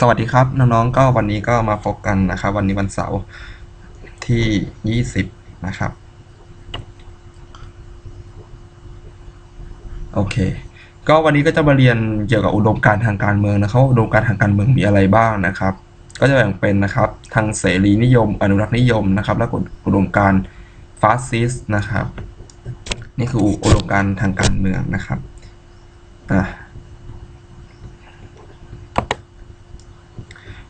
สวัสดีครับน้องๆ ก็วันนี้ก็มาพบกันนะครับ วันนี้วันเสาร์ที่ 20 นะครับ โอเค ก็วันนี้ก็จะมาเรียนเกี่ยวกับอุดมการทางการเมืองนะครับอุดมการทางการเมืองมีอะไรบ้างนะครับ ก็จะแบ่งเป็นนะครับ ทางเสรีนิยม อนุรักษ์นิยมนะครับ และอุดมการฟาสซิสต์นะครับ นี่คืออุดมการทางการเมืองนะครับอะ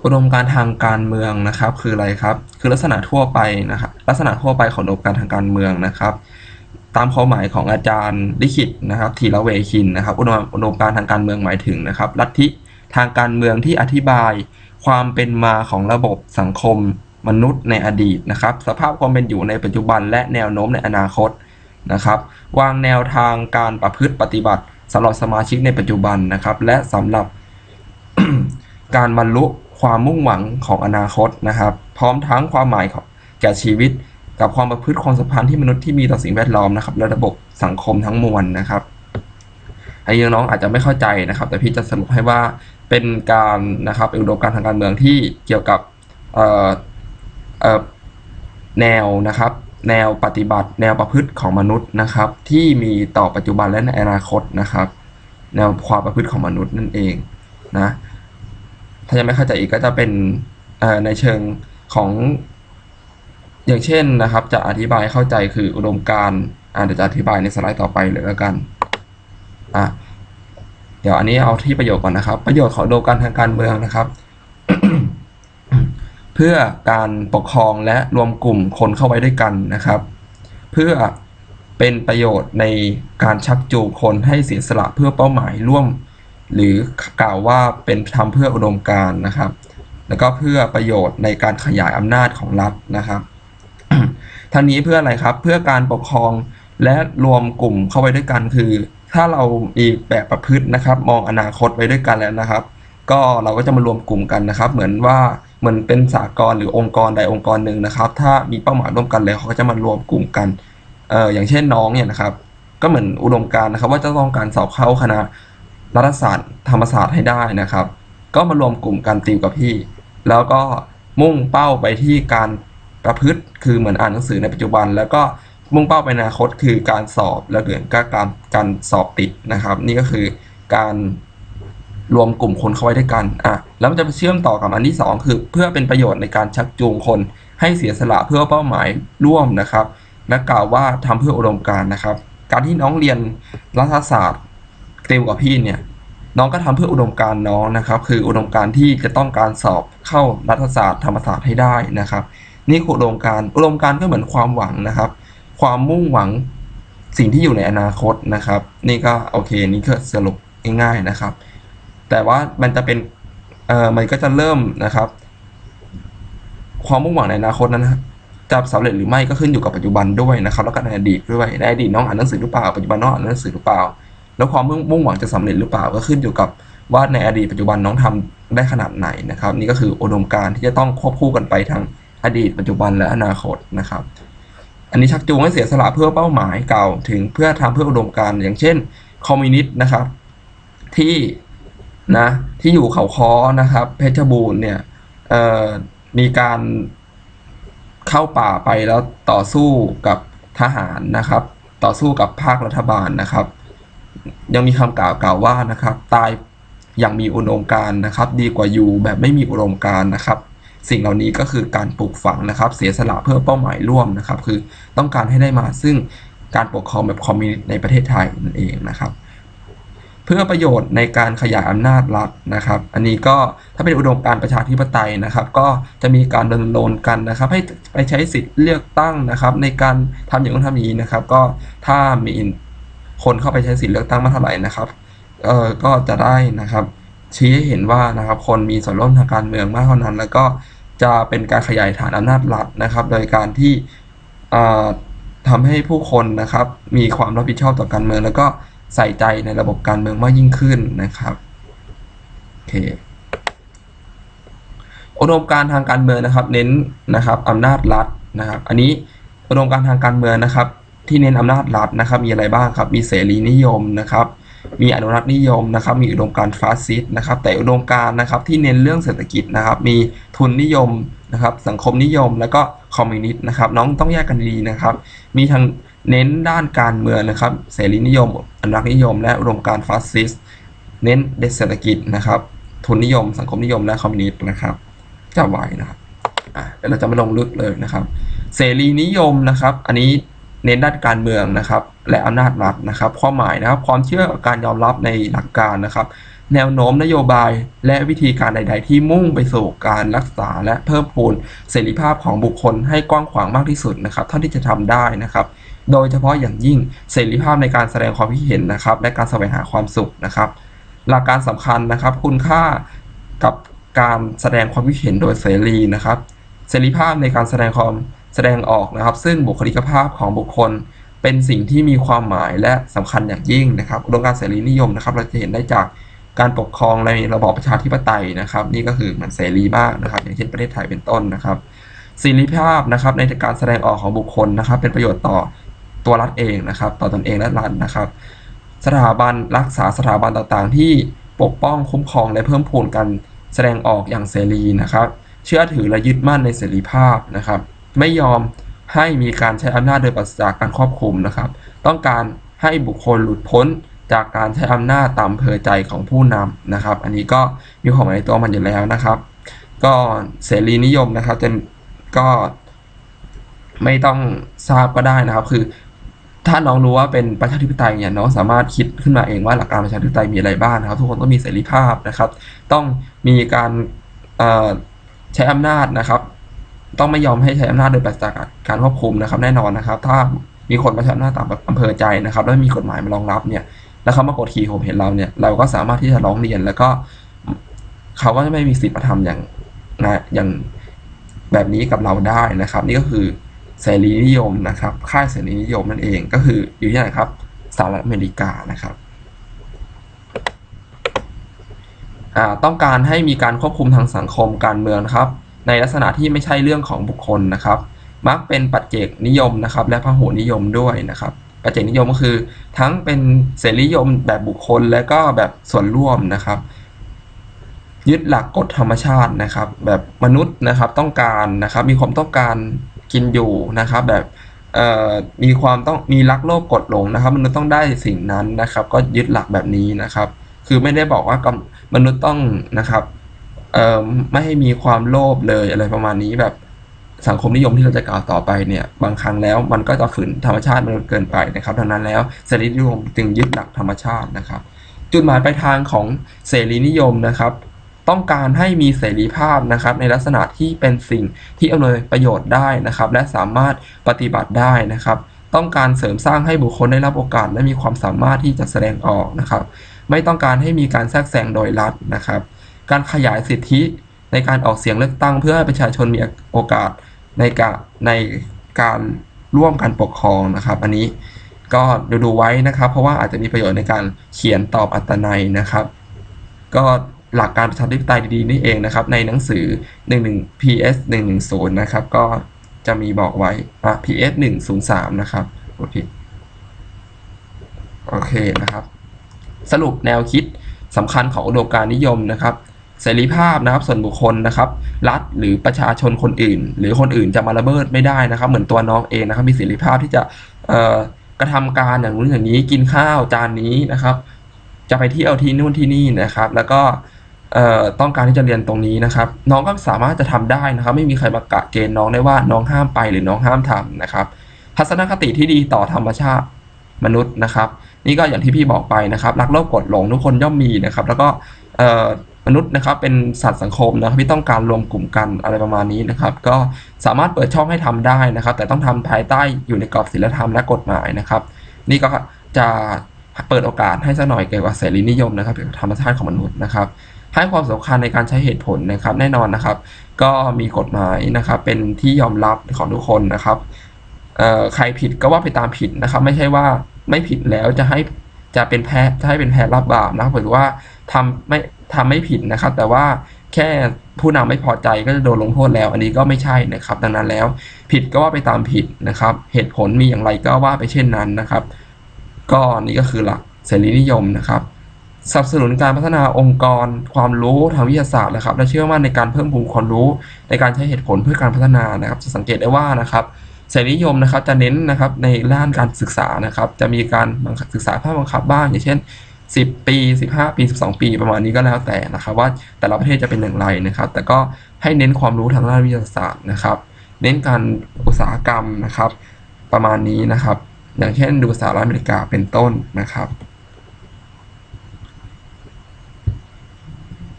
อุดมการทางการเมืองนะครับ คืออะไรครับ คือลักษณะทั่วไปนะครับ ลักษณะทั่วไปของอุดมการทางการเมืองนะครับ ตามความหมายของอาจารย์ลิขิตนะครับธีระเวคินนะครับ อุดมอุดมการทางการเมืองหมายถึงนะครับ ลัทธิทางการเมืองที่อธิบายความเป็นมาของระบบสังคมมนุษย์ในอดีตนะครับ สภาพความเป็นอยู่ในปัจจุบันและแนวโน้มในอนาคตนะครับ วางแนวทางการประพฤติปฏิบัติสำหรับสมาชิกในปัจจุบันนะครับ และสำหรับการบรรลุ ความมุ่งหวังของอนาคตนะครับ พร้อมทั้งความหมายของแก่ชีวิต กับความประพฤติความสัมพันธ์ที่มนุษย์ที่มีต่อสิ่งแวดล้อมนะครับและระบบสังคมทั้งมวลนะครับไอ้น้องอาจจะไม่เข้าใจนะครับ แต่พี่จะสรุปให้ว่าเป็นการนะครับอุดมการณ์ทางการเมืองที่เกี่ยวกับเอ่อเอ่อแนวนะครับ แนวปฏิบัติ แนวประพฤติของมนุษย์นะครับ ที่มีต่อปัจจุบันและในอนาคตนะครับ แนวความประพฤติของมนุษย์นั่นเองนะายังไม่เข้าใจอีกก็จะเป็นในเชิงของ อย่างเช่นนะครับ จะอธิบายเข้าใจคืออุดมการอ่าเดี๋ยวจะอธิบายในสไลด์ต่อไปเลยแล้วกันอะเดี๋ยวอันนี้เอาที่ประโยชน์ก่อนนะครับ ประโยชน์ของอุดมการทางการเมืองนะครับ เพื่อการปกครองและรวมกลุ่มคนเข้าไว้ด้วยกันนะครับ เพื่อเป็นประโยชน์ในการชักจูงคนให้เสียสละเพื่อเป้าหมายร่วม หรือกล่าวว่าเป็นทำเพื่ออุดมการณ์นะครับ แล้วก็เพื่อประโยชน์ในการขยายอำนาจของรัฐนะครับท่านนี้เพื่ออะไรครับ เพื่อการปกครองและรวมกลุ่มเข้าไว้ด้วยกันคือ ถ้าเรามีแบบประพฤตินะครับ มองอนาคตไว้ด้วยกันแล้วนะครับ ก็เราก็จะมารวมกลุ่มกันนะครับ เหมือนว่าเหมือนเป็นสากลหรือองค์กรใดองค์กรหนึ่งนะครับ ถ้ามีเป้าหมายร่วมกันแล้วเขาก็จะมารวมกลุ่มกันเอออย่างเช่นน้องเนี่ยนะครับ ก็เหมือนอุดมการนะครับ ว่าจะต้องการสอบเข้าคณะ รัฐศาสตร์ธรรมศาสตร์ให้ได้นะครับ ก็มารวมกลุ่มกันติวกับพี่ แล้วก็มุ่งเป้าไปที่การประพฤติคือเหมือนอ่านหนังสือในปัจจุบัน แล้วก็มุ่งเป้าไปอนาคตคือการสอบแล้วเกิดการการสอบติดนะครับ นี่ก็คือการรวมกลุ่มคนเข้าไว้ด้วยกันอะแล้วมันจะไปเชื่อมต่อกับอันที่ 2 คือ เพื่อเป็นประโยชน์ในการชักจูงคนให้เสียสละเพื่อเป้าหมายร่วมนะครับ และกล่าวว่าทำเพื่ออุดมการนะครับ การที่น้องเรียนรัฐศาสตร์ ติวกับพี่เนี่ยน้องก็ทำเพื่ออุดมการน้องนะครับ คืออุดมการที่จะต้องการสอบเข้ารัฐศาสตร์ธรรมศาสตร์ให้ได้นะครับ นี่คืออุดมการอุดมการก็เหมือนความหวังนะครับ ความมุ่งหวังสิ่งที่อยู่ในอนาคตนะครับ นี่ก็โอเคนี่คือสรุปง่ายๆนะครับ แต่ว่ามันจะเป็นเอ่อมันก็จะเริ่มนะครับ ความมุ่งหวังในอนาคตนั้นนะจะสำเร็จหรือไม่ก็ขึ้นอยู่กับปัจจุบันด้วยนะครับ แล้วก็ในอดีตด้วยในอดีตน้องอ่านหนังสือหรือเปล่าปัจจุบันน้องอ่านหนังสือหรือเปล่า แล้วความมุ่งหวังจะสำเร็จหรือเปล่าก็ขึ้นอยู่กับว่าในอดีตปัจจุบันน้องทำได้ขนาดไหนนะครับ นี่ก็คืออุดมการที่จะต้องควบคู่กันไปทั้งอดีตปัจจุบันและอนาคตนะครับ อันนี้ชักจูงให้เสียสละเพื่อเป้าหมายเก่าถึงเพื่อทำเพื่ออุดมการอย่างเช่น คอมมิวนิสต์นะครับ ที่นะที่อยู่เขาค้อนะครับ เพชรบูรณ์เนี่ยมีการเข้าป่าไปแล้วต่อสู้กับทหารนะครับ ต่อสู้กับภาครัฐบาลนะครับ ยังมีคำกล่าวกล่าวว่านะครับตายอย่างมีอุดมการนะครับ ดีกว่าอยู่แบบไม่มีอุดมการนะครับ สิ่งเหล่านี้ก็คือการปลูกฝังนะครับ เสียสละเพื่อเป้าหมายร่วมนะครับ คือต้องการให้ได้มาซึ่งการปกครองแบบคอมมิวนิสต์ในประเทศไทยนั่นเองนะครับ เพื่อประโยชน์ในการขยายอำนาจรัฐนะครับ อันนี้ก็ถ้าเป็นอุดมการประชาธิปไตยนะครับ ก็จะมีการดำเนินกันนะครับ ให้ไปใช้สิทธิ์เลือกตั้งนะครับ ในการทำอย่างนู้นทำนี้นะครับ ก็ถ้ามี คนเข้าไปใช้สิทธิเลือกตั้งมาเท่าไหร่นะครับเออก็จะได้นะครับ ชี้ให้เห็นว่านะครับ คนมีส่วนร่วมทางการเมืองมากเท่านั้น แล้วก็จะเป็นการขยายฐานอำนาจรัฐนะครับ โดยการที่ทำให้ผู้คนนะครับ มีความรับผิดชอบต่อการเมือง แล้วก็ใส่ใจในระบบการเมืองมากยิ่งขึ้นนะครับโอเคอุดมการทางการเมืองนะครับ เน้นนะครับอำนาจรัฐนะครับ อันนี้อุดมการทางการเมืองนะครับ ที่เน้นอำนาจรัฐนะครับ มีอะไรบ้างครับ มีเสรีนิยมนะครับ มีอนุรักษ์นิยมนะครับ มีอุดมการณ์ฟาสซิสต์นะครับ แต่อุดมการณ์นะครับที่เน้นเรื่องเศรษฐกิจนะครับ มีทุนนิยมนะครับ สังคมนิยม แล้วก็คอมมิวนิสต์นะครับ น้องต้องแยกกันดีนะครับ มีทั้งเน้นด้านการเมืองนะครับ เสรีนิยม อนุรักษ์นิยม และอุดมการณ์ฟาสซิสต์ เน้นเศรษฐกิจนะครับ ทุนนิยม สังคมนิยม และคอมมิวนิสต์นะครับจำไว้นะครับอะเดี๋ยวเราจะมาลงลึกเลยนะครับ เสรีนิยมนะครับ อันนี้ เน้นด้านการเมืองนะครับ และอำนาจรัฐนะครับ ความหมายนะครับ ความเชื่อการยอมรับในหลักการนะครับ แนวโน้มนโยบายและวิธีการใด ๆ ที่มุ่งไปสู่การรักษาและเพิ่มพูนเสรีภาพของบุคคลให้กว้างขวางมากที่สุดนะครับเท่าที่จะทำได้นะครับโดยเฉพาะอย่างยิ่งเสรีภาพในการแสดงความคิดเห็นนะครับ และการแสวงหาความสุขนะครับ หลักการสำคัญนะครับ คุณค่ากับการแสดงความคิดเห็นโดยเสรีนะครับ เสรีภาพในการแสดงความ แสดงออกนะครับ ซึ่งบุคลิกภาพของบุคคลเป็นสิ่งที่มีความหมายและสำคัญอย่างยิ่งนะครับอุดมการเสรีนิยมนะครับ เราจะเห็นได้จากการปกครองในระบอบประชาธิปไตยนะครับ นี่ก็คือมันเสรีมากนะครับ อย่างเช่นประเทศไทยเป็นต้นนะครับเสรีภาพนะครับในการแสดงออกของบุคคลนะครับ เป็นประโยชน์ต่อตัวรัฐเองนะครับ ต่อตนเองและรัฐนะครับ สถาบันรักษาสถาบันต่างๆ ที่ปกป้องคุ้มครองและเพิ่มพูนการแสดงออกอย่างเสรีนะครับ เชื่อถือและยึดมั่นในเสรีภาพนะครับ ไม่ยอมให้มีการใช้อำนาจโดยปราศจากการครอบคุมนะครับ ต้องการให้บุคคลหลุดพ้นจากการใช้อำนาจตามเพอใจของผู้นำนะครับ อันนี้ก็มีความหมายในตัวมันอยู่แล้วนะครับ ก็เสรีนิยมนะครับจะก็ไม่ต้องทราบก็ได้นะครับ คือ ถ้าน้องรู้ว่าเป็นประชาธิปไตยเนี่ยน้องสามารถคิดขึ้นมาเองว่าหลักการประชาธิปไตยมีอะไรบ้างนะครับ ทุกคนต้องมีเสรีภาพนะครับ ต้องมีการใช้อำนาจนะครับ ต้องไม่ยอมให้ใช้อำนาจโดยปราศจากการควบคุมนะครับ แน่นอนนะครับ ถ้ามีคนมาใช้อำนาจตามอำเภอใจนะครับ แล้วมีกฎหมายมารองรับเนี่ย แล้วเขามากดขี่ข่มเหงเราเนี่ย เราก็สามารถที่จะร้องเรียน แล้วก็เขาก็จะไม่มีสิทธิ์มาทำอย่างนะอย่างแบบนี้กับเราได้นะครับ นี่ก็คือเสรีนิยมนะครับ ค่ายเสรีนิยมนั่นเองก็คืออยู่ที่ไหนครับสหรัฐอเมริกานะครับต้องการให้มีการควบคุมทางสังคมการเมืองนะครับ ในลักษณะที่ไม่ใช่เรื่องของบุคคลนะครับ มักเป็นปัจเจกนิยมนะครับ และพหุนิยมด้วยนะครับ ปัจเจกนิยมก็คือ ทั้งเป็นเสรีนิยมแบบบุคคลและก็แบบส่วนร่วมนะครับ ยึดหลักกฎธรรมชาตินะครับ แบบมนุษย์นะครับต้องการนะครับ มีความต้องการกินอยู่นะครับ แบบมีความต้องมีรักโลภกดหลงนะครับ มนุษย์ต้องได้สิ่งนั้นนะครับ ก็ยึดหลักแบบนี้นะครับ คือไม่ได้บอกว่ามนุษย์ต้องนะครับ ไม่ให้มีความโลภเลยอะไรประมาณนี้แบบสังคมนิยมที่เราจะกล่าวต่อไปเนี่ยบางครั้งแล้วมันก็จะฝืนธรรมชาติมันเกินไปนะครับดังนั้นแล้วเสรีนิยมจึงยึดหลักธรรมชาตินะครับ จุดหมายปลายทางของเสรีนิยมนะครับ ต้องการให้มีเสรีภาพนะครับ ในลักษณะที่เป็นสิ่งที่อำนวยประโยชน์ได้นะครับ และสามารถปฏิบัติได้นะครับ ต้องการเสริมสร้างให้บุคคลได้รับโอกาสและมีความสามารถที่จะแสดงออกนะครับ ไม่ต้องการให้มีการแทรกแซงโดยรัฐนะครับ การขยายสิทธิในการออกเสียงเลือกตั้ง เพื่อให้ประชาชนมีโอกาสในการในการร่วมกันปกครองนะครับ อันนี้ก็ดูดูไว้นะครับ เพราะว่าอาจจะมีประโยชน์ในการเขียนตอบอัตนัยนะครับ ก็หลักการประชาธิปไตยดีๆนี่เองนะครับ ในหนังสือ 11 PS 110 นะครับ ก็จะมีบอกไว้อะ PS 103 นะครับโอเคโอเคนะครับ สรุปแนวคิดสำคัญของอุดมการนิยมนะครับ เสรีภาพนะครับส่วนบุคคลนะครับ รัฐหรือประชาชนคนอื่น หรือคนอื่นจะมาละเมิดไม่ได้นะครับ เหมือนตัวน้องเองนะครับ มีเสรีภาพที่จะกระทำการอย่างนู้นอย่างนี้กินข้าวจานนี้นะครับ จะไปเที่ยวที่นู่นที่นี่นะครับ แล้วก็ต้องการที่จะเรียนตรงนี้นะครับ น้องก็สามารถจะทำได้นะครับ ไม่มีใครมากะเกณฑ์น้องได้ว่าน้องห้ามไปหรือน้องห้ามทำนะครับ ทัศนคติที่ดีต่อธรรมชาติมนุษย์นะครับ นี่ก็อย่างที่พี่บอกไปนะครับ รักโลภกดหลงทุกคนย่อมมีนะครับ แล้วก็ มนุษย์นะครับเป็นสัตว์สังคมนะครับที่ต้องการรวมกลุ่มกันอะไรประมาณนี้นะครับ ก็สามารถเปิดช่องให้ทำได้นะครับ แต่ต้องทำภายใต้อยู่ในกรอบศีลธรรมและกฎหมายนะครับ นี่ก็จะเปิดโอกาสให้สักหน่อยเกี่ยวกับเสรีนิยมนะครับเกี่ยวกับธรรมชาติของมนุษย์นะครับให้ความสำคัญในการใช้เหตุผลนะครับแน่นอนนะครับ ก็มีกฎหมายนะครับเป็นที่ยอมรับของทุกคนนะครับใครผิดก็ว่าไปตามผิดนะครับ ไม่ใช่ว่าไม่ผิดแล้วจะให้จะเป็นแพ้จะให้เป็นแพ้รับบาปนะครับหรือว่าทำไม่ ทำไม่ผิดนะครับ แต่ว่าแค่ผู้นำไม่พอใจก็จะโดนลงโทษแล้ว อันนี้ก็ไม่ใช่นะครับ ดังนั้นแล้วผิดก็ว่าไปตามผิดนะครับ เหตุผลมีอย่างไรก็ว่าไปเช่นนั้นนะครับ ก็นี่ก็คือหลักเสรีนิยมนะครับสนับสนุนการพัฒนาองค์กร ความรู้ทางวิทยาศาสตร์นะครับ และเชื่อมั่นในการเพิ่มพูนความรู้ในการใช้เหตุผลเพื่อการพัฒนานะครับ จะสังเกตได้ว่านะครับเสรีนิยมนะครับจะเน้นนะครับในด้านการศึกษานะครับ จะมีการบังคับศึกษาภาคบังคับบ้าง อย่างเช่น 10 ปี 15 ปี 12 ปีประมาณนี้ก็แล้วแต่นะครับว่าแต่ละประเทศจะเป็นอย่างไรนะครับ แต่ก็ให้เน้นความรู้ทางด้านวิทยาศาสตร์นะครับ เน้นการอุตสาหกรรมนะครับ ประมาณนี้นะครับ อย่างเช่นดูสหรัฐอเมริกาเป็นต้นนะครับ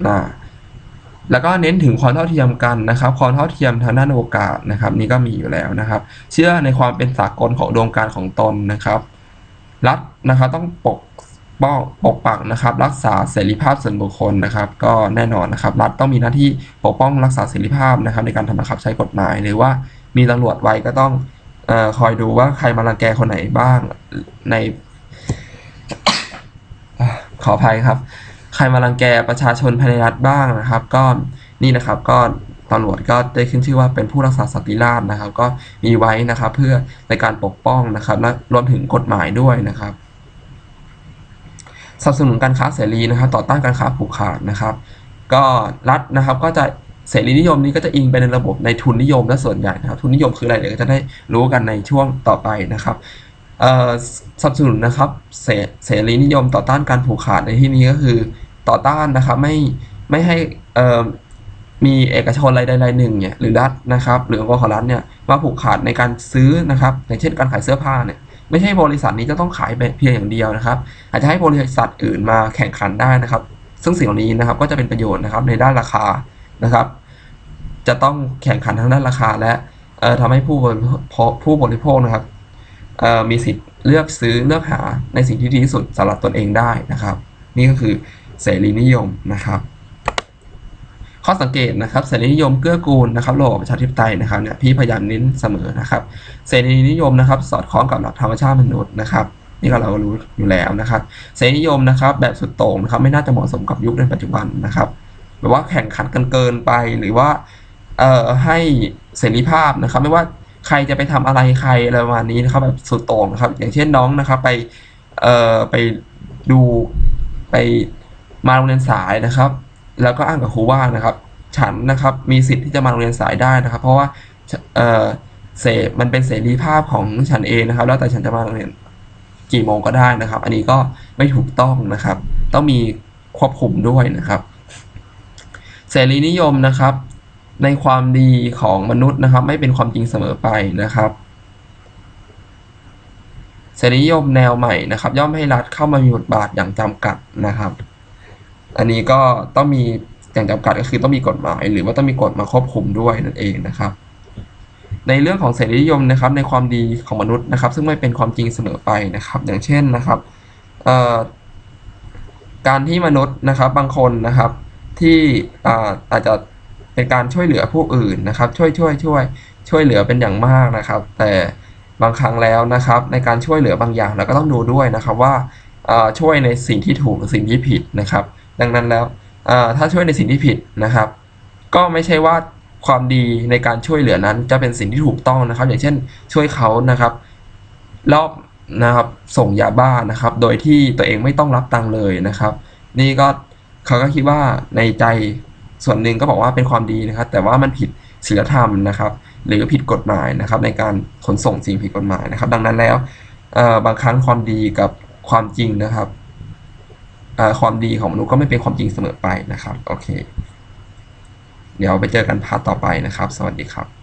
นะแล้วก็เน้นถึงความเท่าเทียมกันนะครับ ความเท่าเทียมทางด้านโอกาสนะครับ นี่ก็มีอยู่แล้วนะครับ เชื่อในความเป็นสากลของดวงการของตนนะครับ รัฐนะครับต้องปก ป้องปกปักนะครับ รักษาเสรีภาพส่วนบุคคลนะครับ ก็แน่นอนนะครับ รัฐต้องมีหน้าที่ปกป้องรักษาเสรีภาพนะครับ ในการทำบังคับใช้กฎหมายหรือว่ามีตำรวจไว้ก็ต้องอคอยดูว่าใครมารังแกคนไหนบ้างในขออภัยครับ ใครมารังแกประชาชนภายในรัฐบ้างนะครับ ก็นี่นะครับก็ตำรวจก็ได้ขึ้นชื่อว่าเป็นผู้รักษาสันติราษฎร์นะครับ ก็มีไว้นะครับ เพื่อในการปกป้องนะครับและรวมถึงกฎหมายด้วยนะครับ สนับสนุนการค้าเสรีนะครับต่อต้านการค้าผูกขาดนะครับ ก็รัฐนะครับก็จะเสรีนิยมนี้ก็จะอิงไปในระบบในทุนนิยมและส่วนใหญ่นะครับ ทุนนิยมคืออะไรเดี๋ยวก็จะได้รู้กันในช่วงต่อไปนะครับสนับสนุนนะครับเสเสรีนิยมต่อต้านการผูกขาดในที่นี้ก็คือต่อต้านนะครับไม่ไม่ให้มีเอกชนรายใดรายหนึ่งเนี่ยหรือรัฐนะครับ หรือองค์กรของรัฐเนี่ยมาผูกขาดในการซื้อนะครับอย่างเช่นการขายเสื้อผ้าเนี่ย ไม่ใช่บริษัทนี้จะต้องขายเพียงอย่างเดียวนะครับ อาจจะให้บริษัทอื่นมาแข่งขันได้นะครับ ซึ่งสิ่งเหล่านี้นะครับก็จะเป็นประโยชน์นะครับในด้านราคานะครับ จะต้องแข่งขันทางด้านราคา และทำให้ผู้บริโภคผู้บริโภคนะครับมีสิทธิ์เลือกซื้อเลือกหาในสิ่งที่ดีที่สุดสำหรับตนเองได้นะครับ นี่ก็คือเสรีนิยมนะครับ ข้อสังเกตนะครับเสรีนิยมเกื้อกูลนะครับระบบประชาธิปไตยนะครับเนี่ยพี่พยายามเน้นเสมอนะครับเสรีนิยมนะครับ สอดคล้องกับหลักธรรมชาติมนุษย์นะครับนี่ก็เรารู้อยู่แล้วนะครับ เสรีนิยมนะครับ แบบสุดโต่งนะครับไม่น่าจะเหมาะสมกับยุคในปัจจุบันนะครับแบบว่าแข่งขันกันเกินไปหรือว่าเอ่อให้เสรีภาพนะครับ ไม่ว่าใครจะไปทำอะไรใครอะไรประมาณนี้นะครับแบบสุดโต่งนะครับ อย่างเช่นน้องนะครับ ไปเอ่อไปดูไปมาโรงเรียนสายนะครับ แล้วก็อ้างกับครูว่านะครับ ฉันนะครับมีสิทธิ์ที่จะมาโรงเรียนสายได้นะครับ เพราะว่าเออเสมันเป็นเสรีภาพของฉันเองนะครับ แล้วแต่ฉันจะมาโรงเรียนกี่โมงก็ได้นะครับ อันนี้ก็ไม่ถูกต้องนะครับ ต้องมีควบคุมด้วยนะครับ เสรีนิยมนะครับ ในความดีของมนุษย์นะครับ ไม่เป็นความจริงเสมอไปนะครับเสรีนิยมแนวใหม่นะครับ ย่อมให้รัฐเข้ามามีบทบาทอย่างจำกัดนะครับ อันนี้ก็ต้องมีอย่างจำกัดก็คือต้องมีกฎหมาย หรือว่าต้องมีกฎมาควบคุมด้วยนั่นเองนะครับ ในเรื่องของเสรีนิยมนะครับ ในความดีของมนุษย์นะครับ ซึ่งไม่เป็นความจริงเสมอไปนะครับ อย่างเช่นนะครับการที่มนุษย์นะครับบางคนนะครับ ที่อาอาจจะเป็นการช่วยเหลือผู้อื่นนะครับ ช่วยช่วยช่วยช่วยเหลือเป็นอย่างมากนะครับ แต่บางครั้งแล้วนะครับ ในการช่วยเหลือบางอย่างเราก็ต้องดูด้วยนะครับว่าอ่าช่วยในสิ่งที่ถูกหรือสิ่งที่ผิดนะครับ ดังนั้นแล้วถ้าช่วยในสิ่งที่ผิดนะครับ ก็ไม่ใช่ว่าความดีในการช่วยเหลือนั้น จะเป็นสิ่งที่ถูกต้องนะครับ อย่างเช่น ช่วยเขานะครับรอบนะครับส่งยาบ้านะครับ โดยที่ตัวเองไม่ต้องรับตังค์เลยนะครับ นี่ก็เขาก็คิดว่าในใจส่วนหนึ่งก็บอกว่าเป็นความดีนะครับ แต่ว่ามันผิดศีลธรรมนะครับ หรือผิดกฎหมายนะครับ ในการขนส่งสิ่งผิดกฎหมายนะครับ ดังนั้นแล้วบางครั้งความดีกับความจริงนะครับ ความดีของมนุษย์ก็ไม่เป็นความจริงเสมอไปนะครับ โอเค เดี๋ยวไปเจอกันพาร์ทต่อไปนะครับ สวัสดีครับ